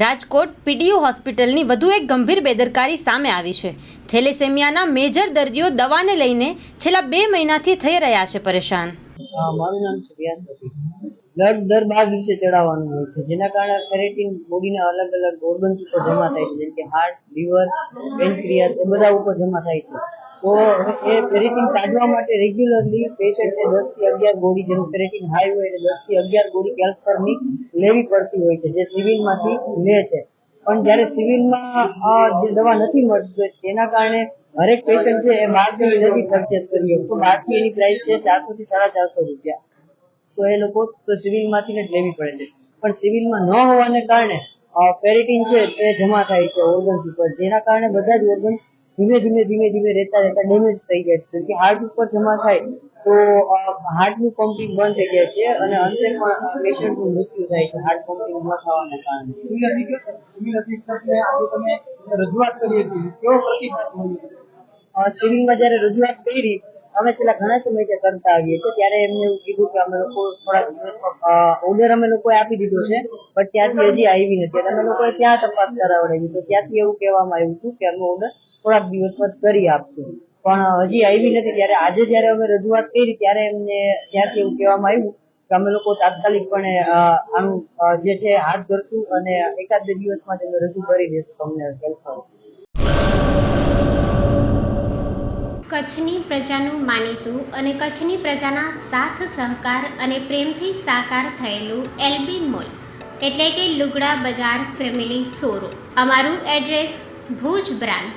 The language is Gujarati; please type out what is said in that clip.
રાજકોટ પીડીયુ હોસ્પિટલની વધુ એક ગંભીર બેદરકારી સામે આવી છે. થેલેસેમિયાના મેજર દર્દીઓ દવાને લઈને છેલ્લા બે મહિનાથી થઈ રહ્યા છે પરેશાન. મારું નામ છે વ્યાસ હતી બ્લડ દર બાર દિવસે ચડાવવાનું હોય છે, જેના કારણે ફેરેટિન બોડીના અલગ અલગ ઓર્ગન્સ ઉપર જમા થાય છે, જેમ કે હાર્ટ લીવર પેનક્રિયાસ એ બધા ઉપર જમા થાય છે. તો એ ફેરેટિન કાઢવા માટે રેગ્યુલરલી પેશન્ટને દસથી અગિયાર ગોળી જેનું ફેરેટિન હાઈ હોય એટલે દસથી અગિયાર ગોળી કેલ્ફરની લેવી પડતી હોય છે, જે સિવિલમાંથી લે છે. પણ જ્યારે સિવિલમાં જે દવા નથી મળતી, તેના કારણે હરેક પેશન્ટ છે એ બહારથી નથી પરચેસ કરી શકતો. બહારથી એની પ્રાઇસ છે ચારસો થી સાડા ચારસો રૂપિયા. તો એ લોકો સિવિલમાંથી જ લેવી પડે છે. પણ સિવિલમાં ન હોવાને કારણે ફેરેટિન છે એ જમા થાય છે ઓર્ગન્સ ઉપર. જેના કારણે બધા જ ઓર્ગન્સ ધીમે ધીમે ધીમે ધીમે રહેતા રહેતા ડેમેજ થઈ જાય છે. કે હાર્ટ ઉપર જમા થાય તો હાર્ટનું પમ્પિંગ બંધ થઈ જાય છે અને અંતે પણ પેશન્ટનું મૃત્યુ થાય છે હાર્ટ પમ્પિંગ ન થવાના કારણે. સિવિલ અધિક- અધિક્ષકને આજે તમે રજૂઆત કરી હતી. કેવો પ્રતિસાદ મળ્યો? સિવિલમાં જ્યારે રજૂઆત કરી અમે છેલ્લા ઘણા સમયથી કરતા આવીએ છીએ. ત્યારે એમને એવું કીધું કે અમે લોકો થોડાક ઓર્ડર અમે લોકોએ આપી દીધો છે પણ ત્યાંથી હજી આવી નથી. અને અમે લોકોએ ત્યાં તપાસ કરાવડાવી. તો ત્યાંથી એવું કહેવામાં આવ્યું હતું કે અમે ઓર્ડર થોડાક દિવસમાં જ કરી આપશું. પણ હજી આવી નથી. ત્યારે આજે જ્યારે અમે રજૂઆત કરી ત્યારે એમને ત્યાંથી એવું કહેવામાં આવ્યું કે અમે લોકો તાત્કાલિકપણે અ, આનું જે છે હાથ ધરશું અને એકાદ બે દિવસમાં જ અમે રજૂ કરી દઈશું તમને હેલ્પ કચ્છની પ્રજાનું માનીતું અને કચ્છની પ્રજાના સાથ સહકાર અને પ્રેમથી સાકાર થયેલું એલબી મોલ. એટલે કે લુગડા બજાર ફેમિલી શોરૂમ. અમારું address Bhuj branch.